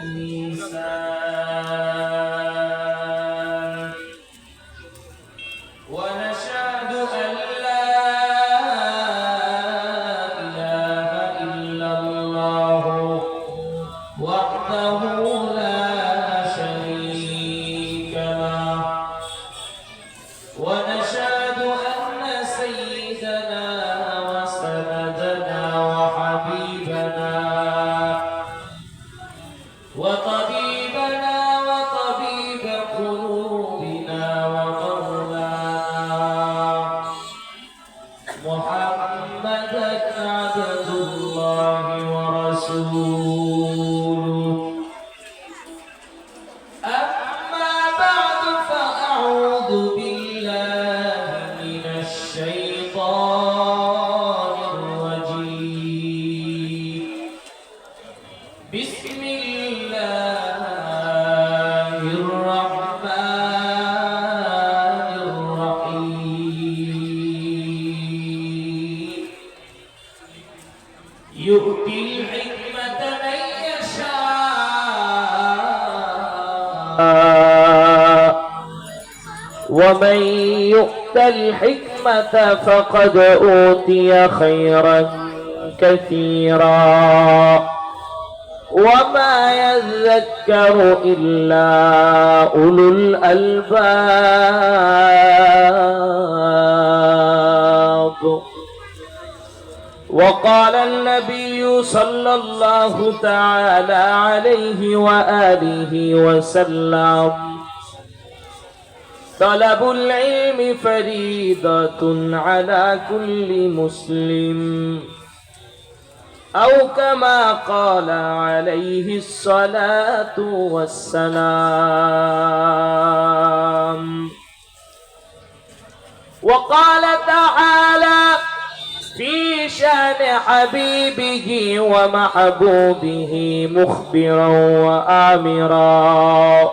Peace. ومن يؤت الحكمة فقد أوتي خيرا كثيرا وما يذكر إلا أولو الألباب وقال النبي صلى الله تعالى عليه وآله وسلم طلب العلم فريضة على كل مسلم. أو كما قال عليه الصلاة والسلام. وقال تعالى في شأن حبيبه ومحبوبه مخبرا وآمرا.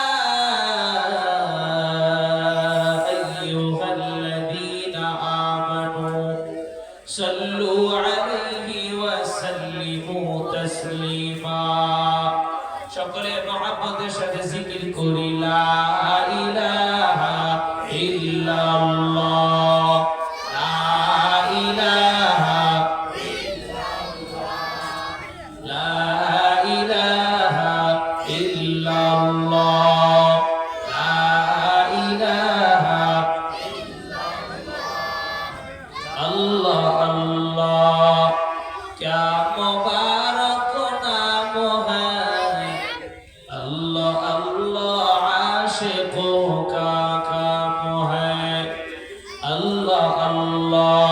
আল্লাহ আল্লাহ।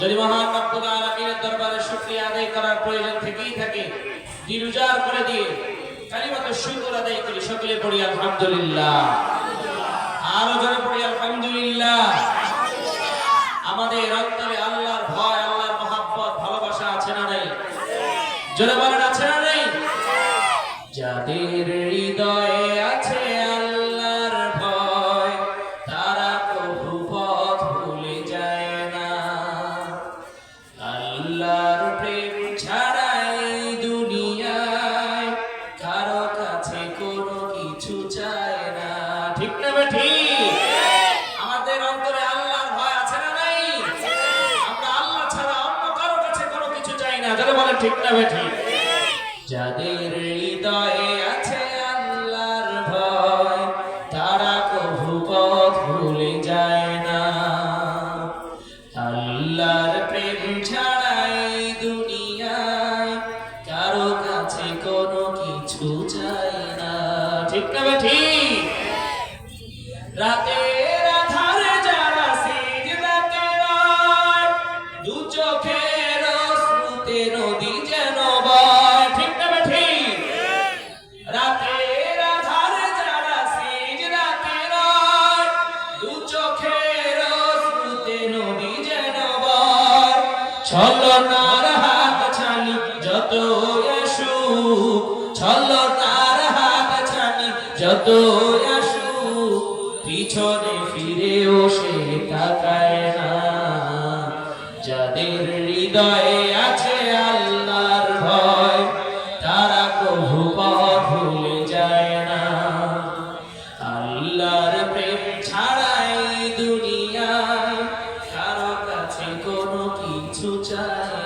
যদি মহান রব্বুল আলামিনের দরবারে শুকরিয়া আদায় করার প্রয়োজন থেকেই থাকে, দিল করে দিয়ে কালিমাতে শুকর আদায় করি, সকলে পড়ি আলহামদুলিল্লাহ। আরও জোরে পড়ি আলহামদুলিল্লাহ। ঠিক না ঠিক? যাদের হৃদয়ে আছে আল্লাহর ভয় তারা কভু পথ ভুলে যায় না। আল্লাহর প্রেম ছাড়াই দুনিয়ায় কারও কাছে কোনো কিছু চাই না। ঠিক না ঠিক? রাতের যত আসুক ছলনার হাত ছানি। যত আসুক পিছনে ফিরেও সে তাকায় না। যাদের হৃদয়ে আছে আল্লাহর ভয়, তারা প্রভু ভুলে যায় না। আল্লাহর প্রেম ছাড়াই দুনিয়ায় কারও কাছে কোনো কিছু চায়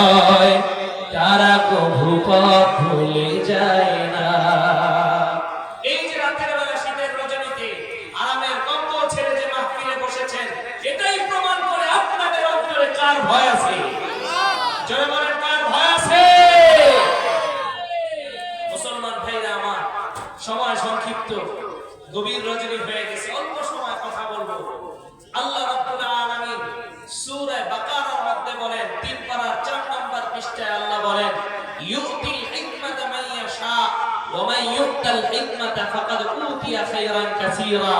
ভয় তারা প্রভু পথ ভুলে যায় না এই যে রাতের বেলা শীতের রজনীতে আরামের কম্বল ছেড়ে যে মাহফিলে বসেছেন এটাই প্রমাণ করে আপনাদের অন্তরে কার ভয় আছে জয় বলেন কার ভয় আছে মুসলমান ভাইরা আমার সময় সংক্ষিপ্ত গভীর রজনী হয়ে গেছে অল্প সময় কথা বলব আল্লাহ রাব্বুল আলামিন সূরা বাকারার মধ্যে বলেন তিন পারার 4 নম্বর পৃষ্ঠায় আল্লাহ বলেন ইউতিল হিকমাতা মান ইয়াশা ওয়া মান ইউতাল হিকমাতা ফাকাদ উতিয়া খায়রান কাসীরা।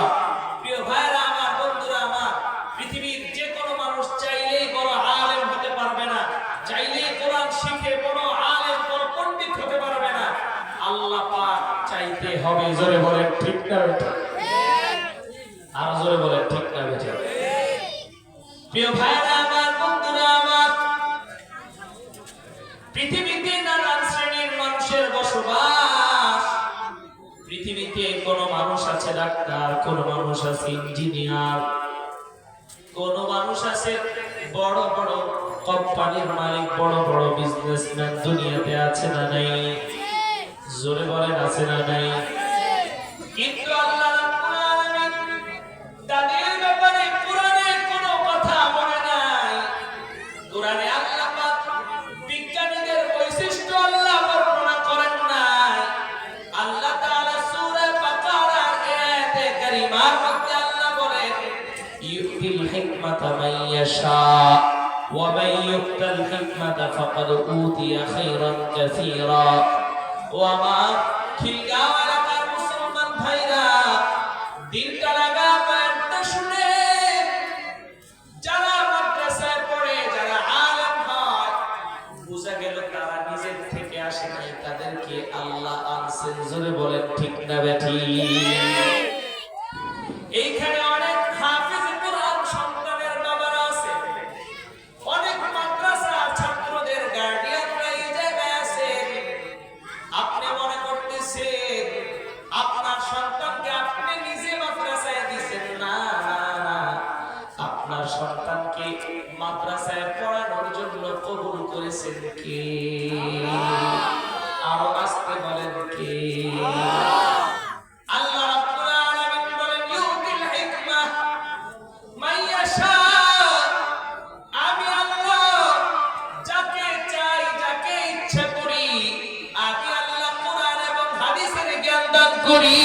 প্রিয় ভাইরা আমার, বন্ধুরা আমার, পৃথিবীর যে কোনো মানুষ চাইলেই বড় আলেম হতে পারবে না, চাইলেই কোরআন শিখে বড় আলেম, বড় পণ্ডিত হতে পারবে না। আল্লাহ পাক চাইতে হবে, জোরে বলেন, ঠিক না আর জোরে বলেন, ঠিক না বেটা? প্রিয় ভাইরা আছে ডাক্তার, কোন মানুষ আছে ইঞ্জিনিয়ার, কোন মানুষ আছে বড় বড় কোম্পানির মালিক, বড় বড় বিজনেসম্যান দুনিয়াতে আছে না নাই? জোরে বলেন, আছে না নাই? কিন্তু হিকমাতা ফাকাদ উতিয়া খায়রান কাসীরা করেছেন কে? আরও আসতে বলেন কে? যাকে চাই করি, আমি আল্লাহ কোরআন এবং হাদিসের জ্ঞান দান করি।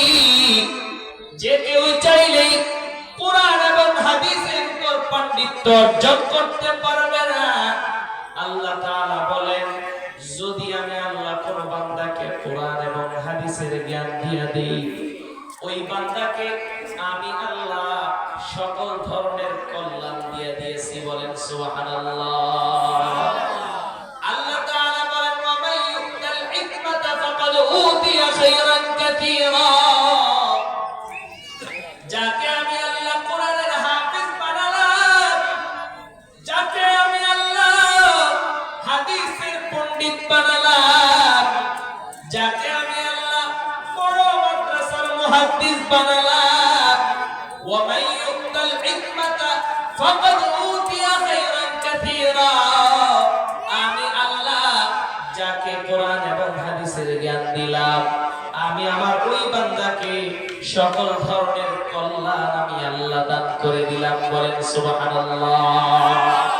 যে কেউ চাইলেই কোরআন এবং হাদিসের উপর পাণ্ডিত্য অর্জন করতে পারবে না। আল্লাহ তাআলা বলেন, যদি আমি আল্লাহ কোন বান্দাকে কোরআন এবং হাদিসের জ্ঞান দিয়ে দেই, ওই বান্দাকে আমি আল্লাহ সকল ধরনের কল্যাণ দিয়ে দিয়েছি বলেন সুবহানাল্লাহ। আল্লাহ তাআলা বলেন, ওয়া ইউতাল হিকমাতা ফাকাদ উতিয়া খায়রান কাতীরা মুহাদ্দিস বানালাম। ওয়া ইউতাল হিকমাতা ফাকাদ উতিয়া খায়রান কাতীরা আমি আল্লাহ যাকে কোরআন এবং হাদিসের জ্ঞান দিলাম, আমি আমার ওই বান্দাকে সকল ধরনের কল্যাণ আমি আল্লাহ দান করে দিলাম বলেন সুবহানাল্লাহ।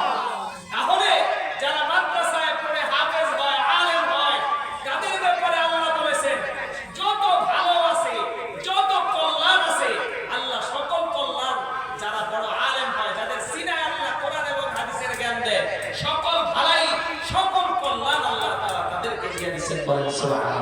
So.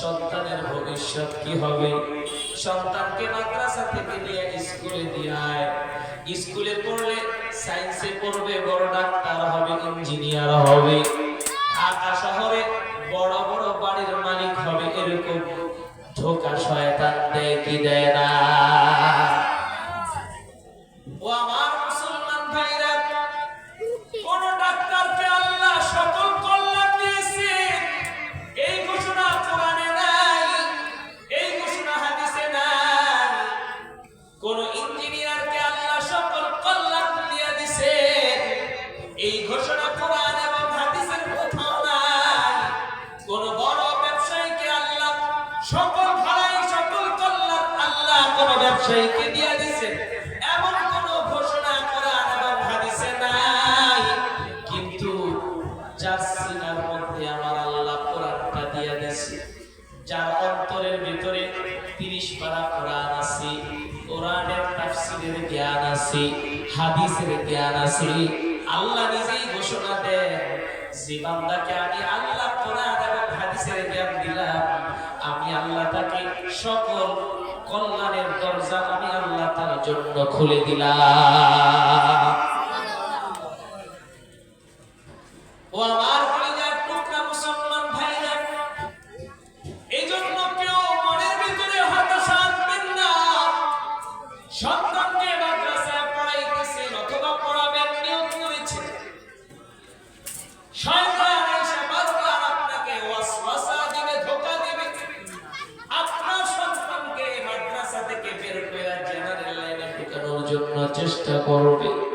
সন্তানের ভবিষ্যৎ কি হবে? সন্তানকে মাদ্রাসা থেকে নিয়ে স্কুলে দিয়ে স্কুলে পড়লে সায়েন্সে পড়বে, বড় ডাক্তার হবে, ইঞ্জিনিয়ার হবে। ঢাকা শহরে বড় বড় বাড়ির মালিক হবে, এরকম ধোকা শয়তান দেয় কি দেয় না? আছে হাদিসের জ্ঞান আছে আল্লাহ নিজেই ঘোষণা দেন, যে বান্দাকে আমি আল্লাহ কোরআন এবং হাদিসের জ্ঞান দিলাম, আমি আল্লাহ তাকে সকল কল্যাণের দরজা আমি আল্লাহ তার জন্য খুলে দিলাম। চেষ্টা করবে